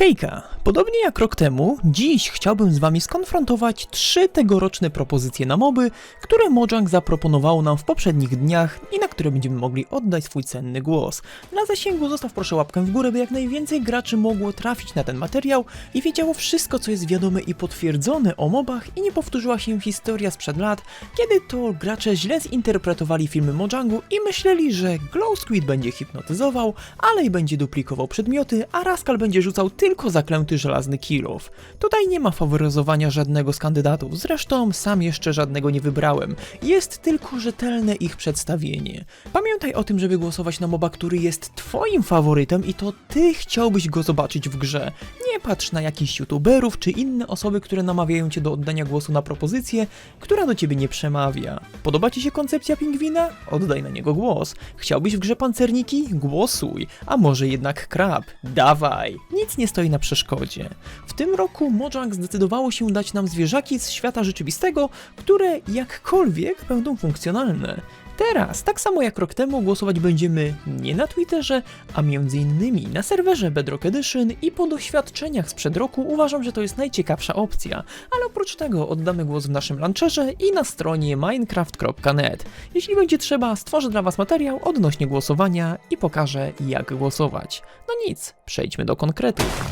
Hejka! Podobnie jak rok temu, dziś chciałbym z wami skonfrontować trzy tegoroczne propozycje na moby, które Mojang zaproponowało nam w poprzednich dniach i na które będziemy mogli oddać swój cenny głos. Na zasięgu zostaw proszę łapkę w górę, by jak najwięcej graczy mogło trafić na ten materiał i wiedziało wszystko, co jest wiadome i potwierdzone o mobach i nie powtórzyła się historia sprzed lat, kiedy to gracze źle zinterpretowali filmy Mojangu i myśleli, że Glow Squid będzie hipnotyzował, ale i będzie duplikował przedmioty, a Rascal będzie rzucał tylko zaklęty żelazny kilof. Tutaj nie ma faworyzowania żadnego z kandydatów, zresztą sam jeszcze żadnego nie wybrałem. Jest tylko rzetelne ich przedstawienie. Pamiętaj o tym, żeby głosować na moba, który jest twoim faworytem i to ty chciałbyś go zobaczyć w grze. Nie patrz na jakichś youtuberów czy inne osoby, które namawiają cię do oddania głosu na propozycję, która do ciebie nie przemawia. Podoba ci się koncepcja pingwina? Oddaj na niego głos. Chciałbyś w grze pancerniki? Głosuj. A może jednak krab? Dawaj. Nic nie stoi na przeszkodzie. W tym roku Mojang zdecydowało się dać nam zwierzaki z świata rzeczywistego, które jakkolwiek będą funkcjonalne. Teraz, tak samo jak rok temu, głosować będziemy nie na Twitterze, a między innymi na serwerze Bedrock Edition i po doświadczeniach sprzed roku uważam, że to jest najciekawsza opcja, ale oprócz tego oddamy głos w naszym launcherze i na stronie minecraft.net. Jeśli będzie trzeba, stworzę dla Was materiał odnośnie głosowania i pokażę jak głosować. No nic, przejdźmy do konkretów.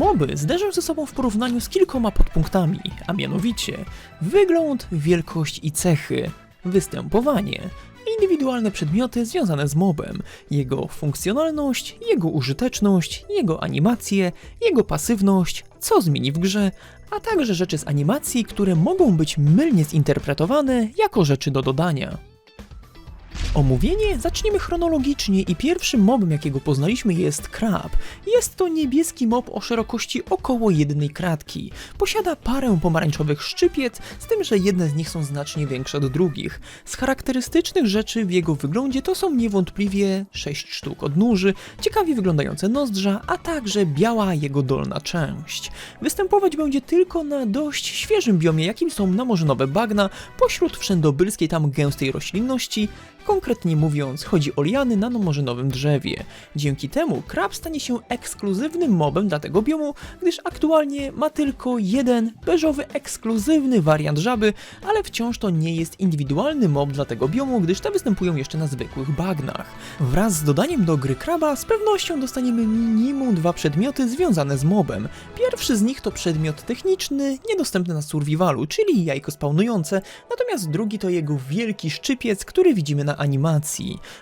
Moby zderzą ze sobą w porównaniu z kilkoma podpunktami, a mianowicie wygląd, wielkość i cechy, występowanie, indywidualne przedmioty związane z mobem, jego funkcjonalność, jego użyteczność, jego animacje, jego pasywność, co zmieni w grze, a także rzeczy z animacji, które mogą być mylnie zinterpretowane jako rzeczy do dodania. Omówienie zaczniemy chronologicznie i pierwszym mobem, jakiego poznaliśmy jest krab. Jest to niebieski mob o szerokości około jednej kratki. Posiada parę pomarańczowych szczypiec, z tym, że jedne z nich są znacznie większe od drugich. Z charakterystycznych rzeczy w jego wyglądzie to są niewątpliwie 6 sztuk odnóży, ciekawie wyglądające nozdrza, a także biała jego dolna część. Występować będzie tylko na dość świeżym biomie, jakim są namorzynowe bagna, pośród wszędobylskiej tam gęstej roślinności, Konkretnie mówiąc, chodzi o liany na nomorzynowym drzewie. Dzięki temu krab stanie się ekskluzywnym mobem dla tego biomu, gdyż aktualnie ma tylko jeden beżowy ekskluzywny wariant żaby, ale wciąż to nie jest indywidualny mob dla tego biomu, gdyż te występują jeszcze na zwykłych bagnach. Wraz z dodaniem do gry kraba z pewnością dostaniemy minimum dwa przedmioty związane z mobem. Pierwszy z nich to przedmiot techniczny, niedostępny na survivalu, czyli jajko spawnujące, natomiast drugi to jego wielki szczypiec, który widzimy na animacji.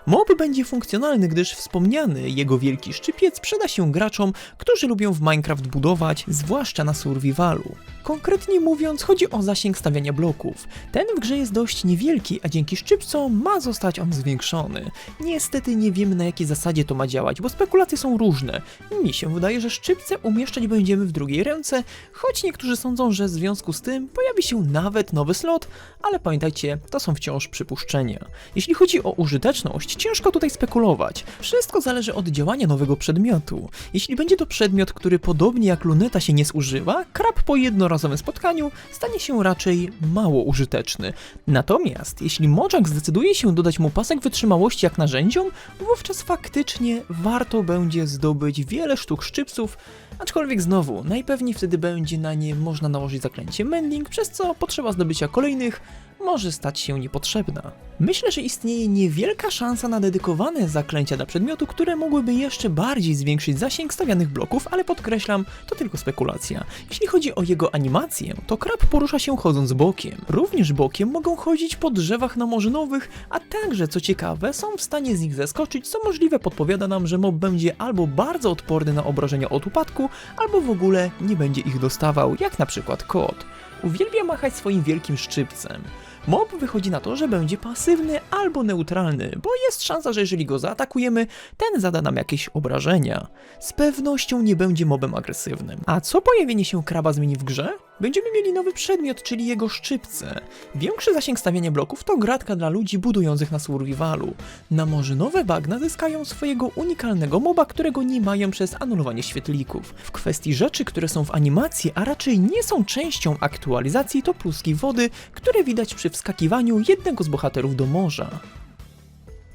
Mob będzie funkcjonalny, gdyż wspomniany jego wielki szczypiec przyda się graczom, którzy lubią w Minecraft budować, zwłaszcza na survivalu. Konkretnie mówiąc, chodzi o zasięg stawiania bloków. Ten w grze jest dość niewielki, a dzięki szczypcom ma zostać on zwiększony. Niestety nie wiemy na jakiej zasadzie to ma działać, bo spekulacje są różne. Mi się wydaje, że szczypce umieszczać będziemy w drugiej ręce, choć niektórzy sądzą, że w związku z tym pojawi się nawet nowy slot, ale pamiętajcie, to są wciąż przypuszczenia. Jeśli chodzi o użyteczność, ciężko tutaj spekulować. Wszystko zależy od działania nowego przedmiotu. Jeśli będzie to przedmiot, który podobnie jak luneta się nie zużywa, krab po jednorazowym spotkaniu stanie się raczej mało użyteczny. Natomiast jeśli Mojang zdecyduje się dodać mu pasek wytrzymałości jak narzędziom, wówczas faktycznie warto będzie zdobyć wiele sztuk szczypców, aczkolwiek znowu, najpewniej wtedy będzie na nie można nałożyć zaklęcie Mending, przez co potrzeba zdobycia kolejnych może stać się niepotrzebna. Myślę, że istnieje niewielka szansa na dedykowane zaklęcia dla przedmiotu, które mogłyby jeszcze bardziej zwiększyć zasięg stawianych bloków, ale podkreślam, to tylko spekulacja. Jeśli chodzi o jego animację, to krab porusza się chodząc bokiem. Również bokiem mogą chodzić po drzewach namorzynowych, a także, co ciekawe, są w stanie z nich zeskoczyć, co możliwe podpowiada nam, że mob będzie albo bardzo odporny na obrażenia od upadku, albo w ogóle nie będzie ich dostawał, jak na przykład kot. Uwielbia machać swoim wielkim szczypcem. Mob wychodzi na to, że będzie pasywny albo neutralny, bo jest szansa, że jeżeli go zaatakujemy, ten zada nam jakieś obrażenia. Z pewnością nie będzie mobem agresywnym. A co pojawienie się kraba zmieni w grze? Będziemy mieli nowy przedmiot, czyli jego szczypce. Większy zasięg stawiania bloków to gratka dla ludzi budujących na survivalu. Na morze nowe bagna zyskają swojego unikalnego moba, którego nie mają przez anulowanie świetlików. W kwestii rzeczy, które są w animacji, a raczej nie są częścią aktualizacji, to pluski wody, które widać przy wskakiwaniu jednego z bohaterów do morza.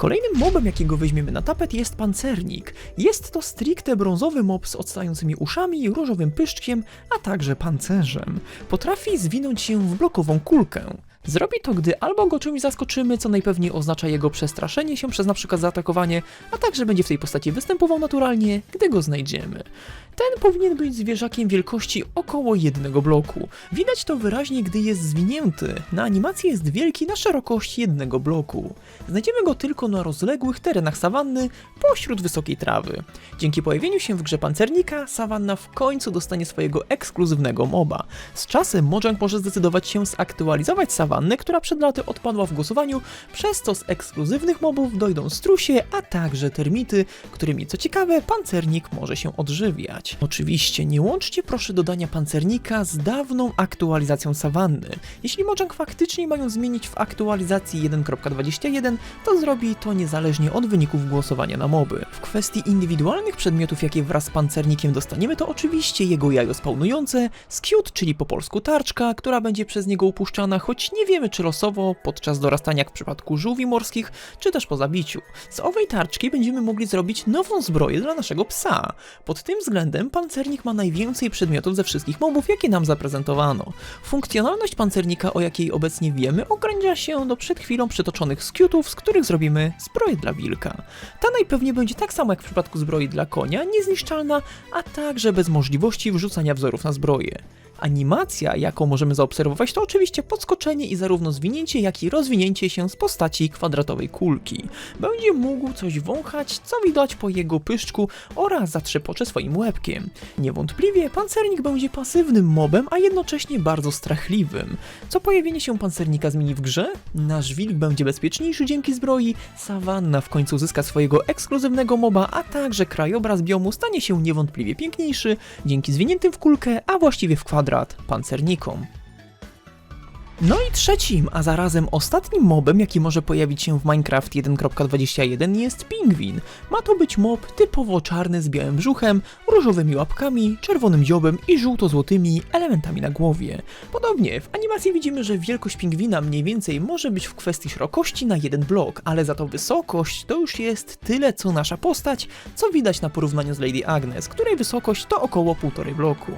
Kolejnym mobem, jakiego weźmiemy na tapet jest pancernik. Jest to stricte brązowy mob z odstającymi uszami, różowym pyszczkiem, a także pancerzem. Potrafi zwinąć się w blokową kulkę. Zrobi to, gdy albo go czymś zaskoczymy, co najpewniej oznacza jego przestraszenie się przez np. zaatakowanie, a także będzie w tej postaci występował naturalnie, gdy go znajdziemy. Ten powinien być zwierzakiem wielkości około jednego bloku. Widać to wyraźnie, gdy jest zwinięty. Na animacji jest wielki na szerokość jednego bloku. Znajdziemy go tylko na rozległych terenach sawanny, pośród wysokiej trawy. Dzięki pojawieniu się w grze pancernika, sawanna w końcu dostanie swojego ekskluzywnego moba. Z czasem Mojang może zdecydować się zaktualizować sawannę, która przed laty odpadła w głosowaniu, przez co z ekskluzywnych mobów dojdą strusie, a także termity, którymi co ciekawe pancernik może się odżywiać. Oczywiście nie łączcie proszę dodania pancernika z dawną aktualizacją sawanny. Jeśli Mojang faktycznie mają zmienić w aktualizacji 1.21, to zrobi to niezależnie od wyników głosowania na moby. W kwestii indywidualnych przedmiotów, jakie wraz z pancernikiem dostaniemy, to oczywiście jego jajo spawnujące, skute, czyli po polsku tarczka, która będzie przez niego upuszczana, choć nie wiemy czy losowo, podczas dorastania jak w przypadku żółwi morskich, czy też po zabiciu. Z owej tarczki będziemy mogli zrobić nową zbroję dla naszego psa. Pod tym względem pancernik ma najwięcej przedmiotów ze wszystkich mobów, jakie nam zaprezentowano. Funkcjonalność pancernika, o jakiej obecnie wiemy, ogranicza się do przed chwilą przytoczonych skutów, z których zrobimy zbroję dla wilka. Ta najpewniej będzie tak samo jak w przypadku zbroi dla konia, niezniszczalna, a także bez możliwości wrzucania wzorów na zbroję. Animacja, jaką możemy zaobserwować, to oczywiście podskoczenie i zarówno zwinięcie, jak i rozwinięcie się z postaci kwadratowej kulki. Będzie mógł coś wąchać, co widać po jego pyszczku oraz zatrzepocze swoim łebkiem. Niewątpliwie pancernik będzie pasywnym mobem, a jednocześnie bardzo strachliwym. Co pojawienie się pancernika zmieni w grze? Nasz wilk będzie bezpieczniejszy dzięki zbroi, sawanna w końcu zyska swojego ekskluzywnego moba, a także krajobraz biomu stanie się niewątpliwie piękniejszy dzięki zwiniętym w kulkę, a właściwie w kwadrat pancernikom. No i trzecim, a zarazem ostatnim mobem, jaki może pojawić się w Minecraft 1.21 jest pingwin. Ma to być mob typowo czarny z białym brzuchem, różowymi łapkami, czerwonym dziobem i żółto-złotymi elementami na głowie. Podobnie, w animacji widzimy, że wielkość pingwina mniej więcej może być w kwestii szerokości na jeden blok, ale za to wysokość to już jest tyle co nasza postać, co widać na porównaniu z Lady Agnes, której wysokość to około półtorej bloku.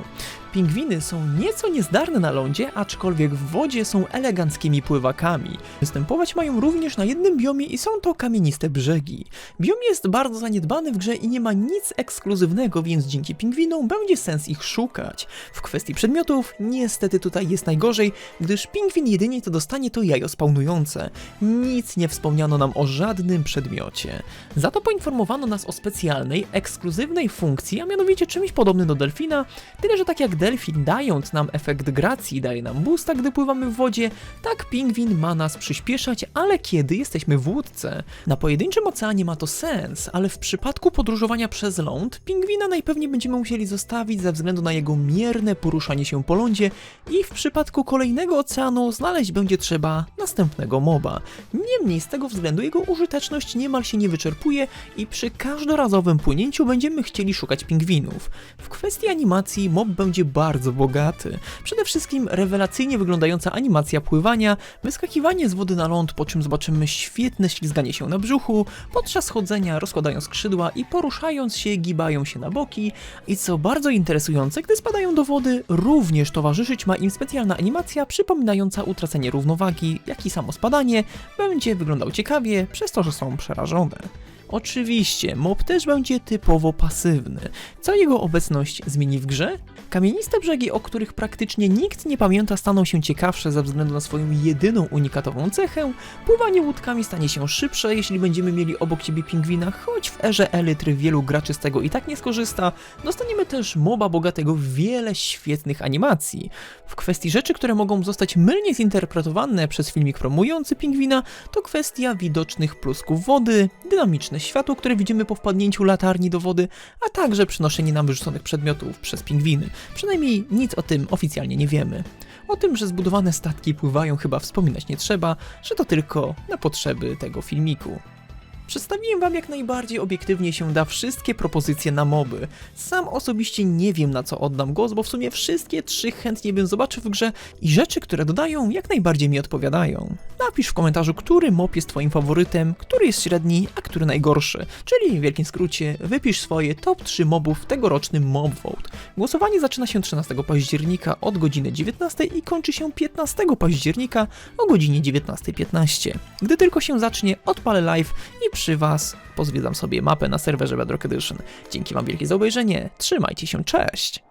Pingwiny są nieco niezdarne na lądzie, aczkolwiek w wodzie są eleganckimi pływakami. Występować mają również na jednym biomie i są to kamieniste brzegi. Biom jest bardzo zaniedbany w grze i nie ma nic ekskluzywnego, więc dzięki pingwinom będzie sens ich szukać. W kwestii przedmiotów niestety tutaj jest najgorzej, gdyż pingwin jedynie co dostanie to jajo spawnujące. Nic nie wspomniano nam o żadnym przedmiocie. Za to poinformowano nas o specjalnej, ekskluzywnej funkcji, a mianowicie czymś podobnym do delfina, tyle że tak jak delfin dając nam efekt gracji daje nam boosta, gdy pływamy w wodzie, tak pingwin ma nas przyspieszać, ale kiedy jesteśmy w łódce. Na pojedynczym oceanie ma to sens, ale w przypadku podróżowania przez ląd, pingwina najpewniej będziemy musieli zostawić ze względu na jego mierne poruszanie się po lądzie i w przypadku kolejnego oceanu znaleźć będzie trzeba następnego moba. Niemniej z tego względu jego użyteczność niemal się nie wyczerpuje i przy każdorazowym płynięciu będziemy chcieli szukać pingwinów. W kwestii animacji mob będzie bardzo bogaty. Przede wszystkim rewelacyjnie wyglądająca animacja pływania, wyskakiwanie z wody na ląd, po czym zobaczymy świetne ślizganie się na brzuchu, podczas chodzenia rozkładają skrzydła i poruszając się gibają się na boki i co bardzo interesujące, gdy spadają do wody, również towarzyszyć ma im specjalna animacja przypominająca utracenie równowagi, jak i samo spadanie będzie wyglądał ciekawie, przez to, że są przerażone. Oczywiście, mob też będzie typowo pasywny. Co jego obecność zmieni w grze? Kamieniste brzegi, o których praktycznie nikt nie pamięta, staną się ciekawsze ze względu na swoją jedyną unikatową cechę. Pływanie łódkami stanie się szybsze, jeśli będziemy mieli obok siebie pingwina, choć w erze elitry wielu graczy z tego i tak nie skorzysta. Dostaniemy też moba bogatego w wiele świetnych animacji. W kwestii rzeczy, które mogą zostać mylnie zinterpretowane przez filmik promujący pingwina, to kwestia widocznych plusków wody, dynamiczne światło, które widzimy po wpadnięciu latarni do wody, a także przenoszenie nam wyrzuconych przedmiotów przez pingwiny. Przynajmniej nic o tym oficjalnie nie wiemy. O tym, że zbudowane statki pływają chyba wspominać nie trzeba, że to tylko na potrzeby tego filmiku. Przedstawiłem wam jak najbardziej obiektywnie się da wszystkie propozycje na moby. Sam osobiście nie wiem na co oddam głos, bo w sumie wszystkie trzy chętnie bym zobaczył w grze i rzeczy, które dodają, jak najbardziej mi odpowiadają. Napisz w komentarzu, który mob jest twoim faworytem, który jest średni, a który najgorszy. Czyli w wielkim skrócie, wypisz swoje top 3 mobów w tegorocznym Mob Vote. Głosowanie zaczyna się 13 października od godziny 19 i kończy się 15 października o godzinie 19.15. Gdy tylko się zacznie, odpalę live i przy Was pozwiedzam sobie mapę na serwerze Bedrock Edition. Dzięki Wam wielkie za obejrzenie, trzymajcie się, cześć!